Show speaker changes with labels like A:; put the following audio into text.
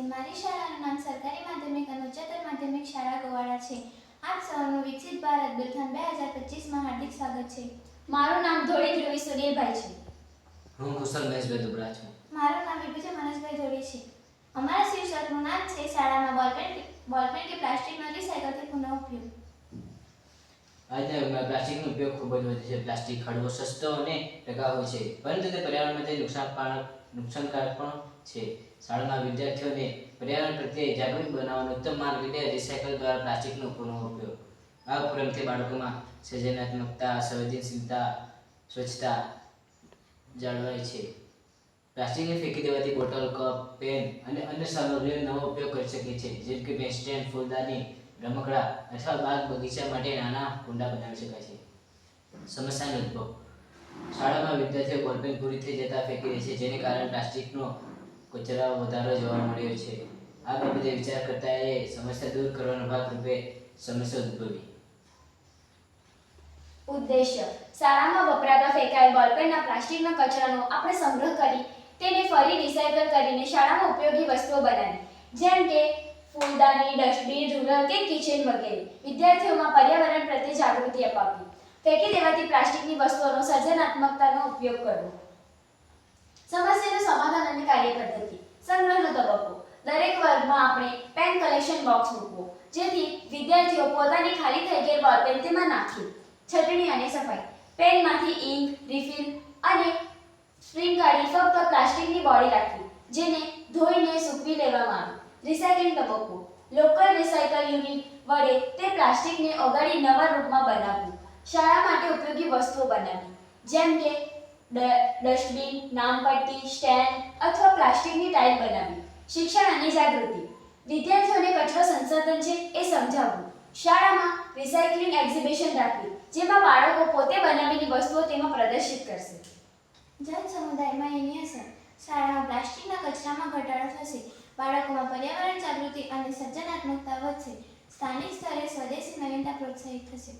A: મારી શાળાનું નામ સરકારી માધ્યમિક અને ઉચ્ચતર માધ્યમિક શાળા ગોવાળા છે. આપ સૌનું વિકસિત ભારત બિલથન બે હજાર પચીસમાં હાર્દિક સ્વાગત છે.
B: મારું નામ ધોળી ધ્રુવી સૂર્યભાઈ છે.
C: હું કુશલ મહેશભાઈ દુબરા છું.
A: મારું નામ વિભૂતિ મનોજભાઈ ધોળી છે. અમારા શીર્ષકનું નામ છે શાળામાં બોલપેન બોલપેન કે પ્લાસ્ટિકનો રિસાયકલથી પુનઃ ઉપયોગ.
C: આજના યુગમાં પ્લાસ્ટિકનો ઉપયોગ ખૂબ જ વધે છે. પ્લાસ્ટિક હળવો સસ્તો અને ટકાઉ છે. પરંતુ તે પર્યાવરણ માટે નુકસાનકારક નુકસાનકારક પણ છે. શાળાના વિદ્યાર્થીઓને પર્યાવરણ પ્રત્યે જાગૃત બનાવવાનો ઉત્તમ માર્ગ એટલે રિસાયકલ દ્વારા પ્લાસ્ટિકનો પુનઃ ઉપયોગ. આ ઉપરાંતથી બાળકોમાં સર્જનાત્મકતા, સંવેદનશીલતા, સ્વચ્છતા જાળવાય છે. પ્લાસ્ટિકને ફેંકી દેવાથી બોટલ, કપ, પેન અને અન્ય સામગ્રીનો નવો ઉપયોગ કરી શકે છે જેમ કે પેન ફૂલદાની, રમકડા અથવા બાગ બગીચા માટે નાના કુંડા બનાવી શકાય છે. સમસ્યાનો ઉદ્ભવ. શાળામાં વિદ્યાર્થીઓ બોલપેન પૂરી થઈ જતા ફેંકી દે છે, જેને કારણે પ્લાસ્ટિકનો કચરા વધારો જોવા મળ્યો છે. આ બાબતે વિચાર કરતા એ સમસ્યા દૂર કરવાના ભાગરૂપે સમસ્યા ઉદ્ભવી.
B: ઉદ્દેશ્ય. શાળામાં વપરાતા ફેંકાયેલ બોલપેનના પ્લાસ્ટિકના કચરાનો આપણે સંગ્રહ કરી, તેને ફરી રિસાયકલ કરીને શાળામાં ઉપયોગી વસ્તુઓ બનાવી. જેમ કે ફૂલદાની, ડસ્ટબિન રૂરલ કે કિચન વગેરે. વિદ્યાર્થીઓમાં પર્યાવરણ પ્રત્યે જાગૃતિ અપાવવી ફેંકી દેવાતી પ્લાસ્ટિકની વસ્તુઓનો સર્જનાત્મકતાનો ઉપયોગ કરવો. સમસ્યાનું સમાધાન બોક્સ મૂકવો. જેથી વિદ્યાર્થીઓ પોતાની ખાલી થઈ ગયેલ બોલપેન તેમાં નાખે. છટણી અને સફાઈ. પેનમાંથી ઇંક રિફિલ અને સ્પ્રિંગ કાઢી ફક્ત પ્લાસ્ટિકની બોડી રાખવી, જેને ધોઈને સૂકવી લેવામાં આવે. રિસાયકલિંગ તબક્કો. લોકલ રિસાયકલ યુનિટ વડે તે પ્લાસ્ટિકને ઓગાળી નવા રૂપમાં બનાવવું. શાળા માટે ઉપયોગી વસ્તુઓ બનાવવી. જેમ કે ડસ્ટબિન નામપટ્ટી સ્ટેન્ડ અથવા પ્લાસ્ટિકની ટાઇલ બનાવવી. શિક્ષણ અને જાગૃતિ. વિદ્યાર્થીઓને કચરો સંસાધન છે એ સમજાવવું. શાળામાં રિસાયકલિંગ એક્ઝિબિશન રાખવી, જેમાં બાળકો પોતે બનાવેલી વસ્તુઓ તેમાં પ્રદર્શિત કરશે.
A: જન સમુદાયમાં એની અસર. શાળામાં પ્લાસ્ટિકના કચરામાં ઘટાડો થશે, બાળકોમાં પર્યાવરણ જાગૃતિ અને સર્જનાત્મકતા વધશે. સ્થાનિક સ્તરે સ્વદેશી નવીનતા પ્રોત્સાહિત થશે.